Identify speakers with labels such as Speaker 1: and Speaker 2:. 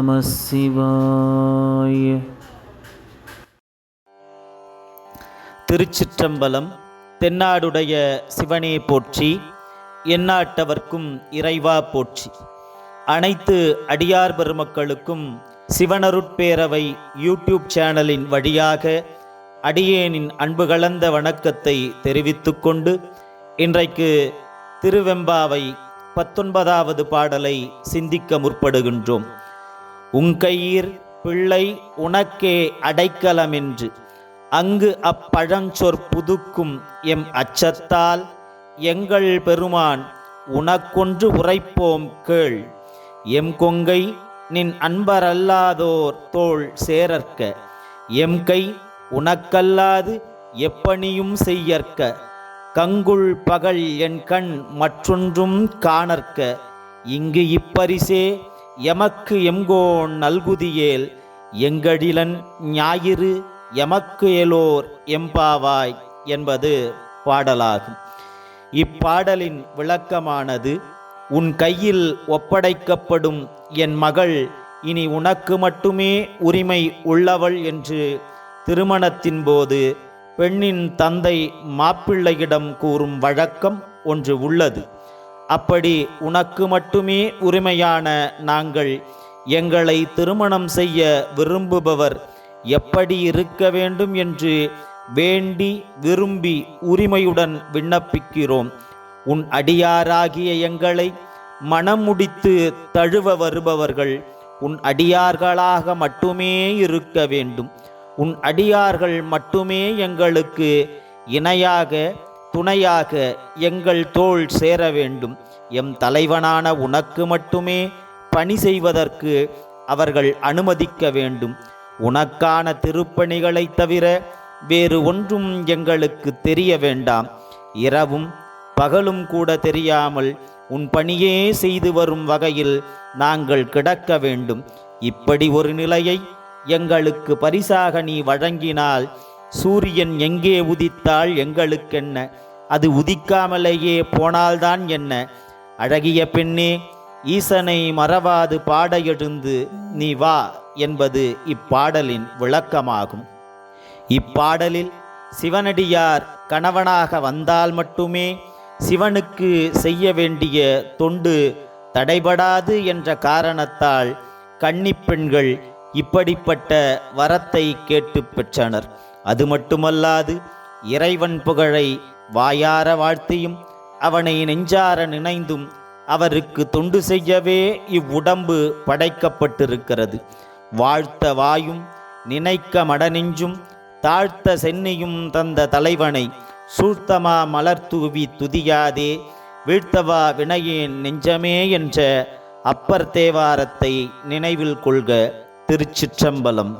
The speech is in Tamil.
Speaker 1: நம சிவாய
Speaker 2: திருச்சிற்றம்பலம் தென்னாடுடைய சிவனே போற்றி எந்நாட்டவர்க்கும் இறைவா போற்றி. அனைத்து அடியார் பெருமக்களுக்கும் சிவனருட்பேரவை யூடியூப் சேனலின் வழியாக அடியேனின் அன்பு கலந்த வணக்கத்தை தெரிவித்துக் கொண்டு இன்றைக்கு திருவெம்பாவை பத்தொன்பதாவது பாடலை சிந்திக்க முற்படுகின்றோம். உங்கையீர் பிள்ளை உனக்கே அடைக்கலமென்று. அங்கு அப்பழஞ்சொற் புதுக்கும் எம் அச்சத்தால் எங்கள் பெருமான் உனக்கொன்று உரைப்போம் கேள். எம் கொங்கை நின் அன்பரல்லாதோர் தோள் சேரற்க எம் கை உனக்கல்லாது எப்பணியும் செய்யற்க. கங்குள் பகல் என் கண் மற்றொன்றும் காணற்க. இங்கு இப்பரிசே எமக்கு எம்கோன் நல்குதியேல் எங்கடிலன் ஞாயிறு எமக்கு எலோர் எம்பாவாய் என்பது பாடலாகும். இப்பாடலின் விளக்கமானது உன் கையில் ஒப்படைக்கப்படும் என் மகள் இனி உனக்கு மட்டுமே உரிமை உள்ளவள் என்று திருமணத்தின் போது பெண்ணின் தந்தை மாப்பிள்ளையிடம் கூறும் வழக்கம் ஒன்று உள்ளது. அப்படி உனக்கு மட்டுமே உரிமையான நாங்கள் எங்களை திருமணம் செய்ய விரும்புபவர் எப்படி இருக்க வேண்டும் என்று வேண்டி விரும்பி உரிமையுடன் விண்ணப்பிக்கிறோம். உன் அடியாராகிய எங்களை மனம் முடித்து தழுவ வருபவர்கள் உன் அடியார்களாக மட்டுமே இருக்க வேண்டும். உன் அடியார்கள் மட்டுமே எங்களுக்கு இணையாக துணையாக எங்கள் தோள் சேர வேண்டும். எம் தலைவனான உனக்கு மட்டுமே பணி செய்வதற்கு அவர்கள் அனுமதிக்க வேண்டும். உனக்கான திருப்பணிகளை தவிர வேறு ஒன்றும் எங்களுக்கு தெரிய வேண்டாம். இரவும் பகலும் கூட தெரியாமல் உன் பணியே செய்து வரும் வகையில் நாங்கள் கிடக்க வேண்டும். இப்படி ஒரு நிலையை எங்களுக்கு பரிசாக நீ வழங்கினால் சூரியன் எங்கே உதித்தால் எங்களுக்கென்ன? அது உதிக்காமலேயே போனால்தான் என்ன? அழகிய பெண்ணே ஈசனை மறவாது பாட எழுந்து நீ வா என்பது இப்பாடலின் விளக்கமாகும். இப்பாடலில் சிவனடியார் கணவனாக வந்தால் மட்டுமே சிவனுக்கு செய்ய வேண்டிய தொண்டு தடைபடாது என்ற காரணத்தால் கன்னிப்பெண்கள் இப்படிப்பட்ட வரத்தை கேட்டு பெற்றனர். அது மட்டுமல்லாது இறைவன் புகழை வாயார வாழ்த்தியும் அவனை நெஞ்சார நினைந்தும் அவருக்கு தொண்டு செய்யவே இவ்வுடம்பு படைக்கப்பட்டிருக்கிறது. வாழ்த்த வாயும் நினைக்க மடநெஞ்சும் தாழ்த்த சென்னியும் தந்த தலைவனை சூழ்த்தமா மலர் தூவி துதியாதே வீழ்த்தவா வினையேன் நெஞ்சமே என்ற அப்பர் தேவாரத்தை நினைவில் கொள்க. திருச்சிற்றம்பலம்.